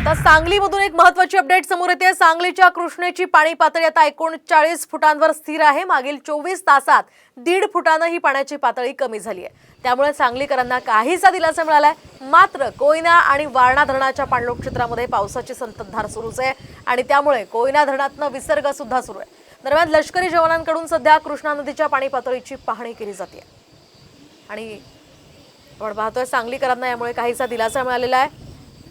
आता सांगलीमधून एक महत्वाची अपडेट समोर येते. सांगलीच्या कृष्णेची पाणी पातळी आता एकोणचाळीस फुटांवर स्थिर आहे. मागील चोवीस तासात दीड फुटानं ही पाण्याची पातळी कमी झाली आहे. त्यामुळे सांगलीकरांना काहीसा दिलासा मिळालाय. मात्र कोयना आणि वारणा धरणाच्या पाणलोट क्षेत्रामध्ये पावसाची संततधार सुरूच आहे आणि त्यामुळे कोयना धरणातनं विसर्ग सुद्धा सुरू आहे. दरम्यान लष्करी जवानांकडून सध्या कृष्णा नदीच्या पाणी पातळीची पाहणी केली जाते. आणि आपण पाहतोय सांगलीकरांना यामुळे काहीसा दिलासा मिळालेला आहे.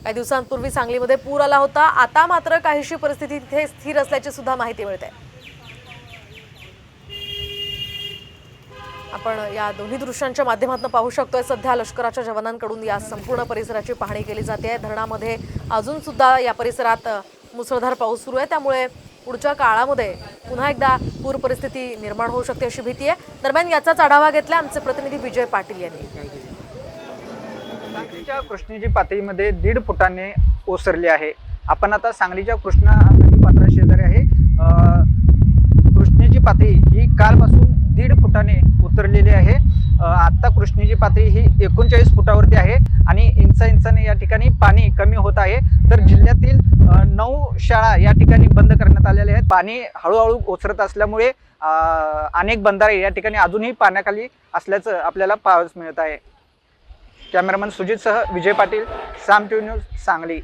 काही दिवसांपूर्वी सांगलीमध्ये पूर आला होता. आता मात्र काहीशी परिस्थिती तिथे स्थिर असल्याची सुद्धा माहिती मिळते. आपण या दोन्ही दृश्यांच्या माध्यमातून पाहू शकतोय सध्या लष्कराच्या जवानांकडून या संपूर्ण परिसराची पाहणी केली जाते. धरणामध्ये अजून सुद्धा या परिसरात मुसळधार पाऊस सुरू आहे. त्यामुळे पुढच्या काळामध्ये पुन्हा एकदा पूर परिस्थिती निर्माण होऊ शकते अशी भीती आहे. दरम्यान याचाच आढावा घेतला आमचे प्रतिनिधी विजय पाटील यांनी. सांगलीच्या कृष्णेची पातळीमध्ये दीड फुटाने ओसरली आहे. आपण आता सांगलीच्या कृष्णा नदी पात्रा शेजारी आहे. कृष्णेची पातळी ही कालपासून दीड फुटाने उतरलेली आहे. आत्ता कृष्णेची पातळी ही एकोणचाळीस फुटावरती आहे आणि इंचा इंचाने या ठिकाणी पाणी कमी होत आहे. तर जिल्ह्यातील नऊ शाळा या ठिकाणी बंद करण्यात आलेल्या आहेत. पाणी हळूहळू ओसरत असल्यामुळे अनेक बंधारे या ठिकाणी अजूनही पाण्याखाली असल्याचं आपल्याला पाहावयास मिळत आहे. कॅमेरामन सुजितसह विजय पाटील साम टी न्यूज सांगली.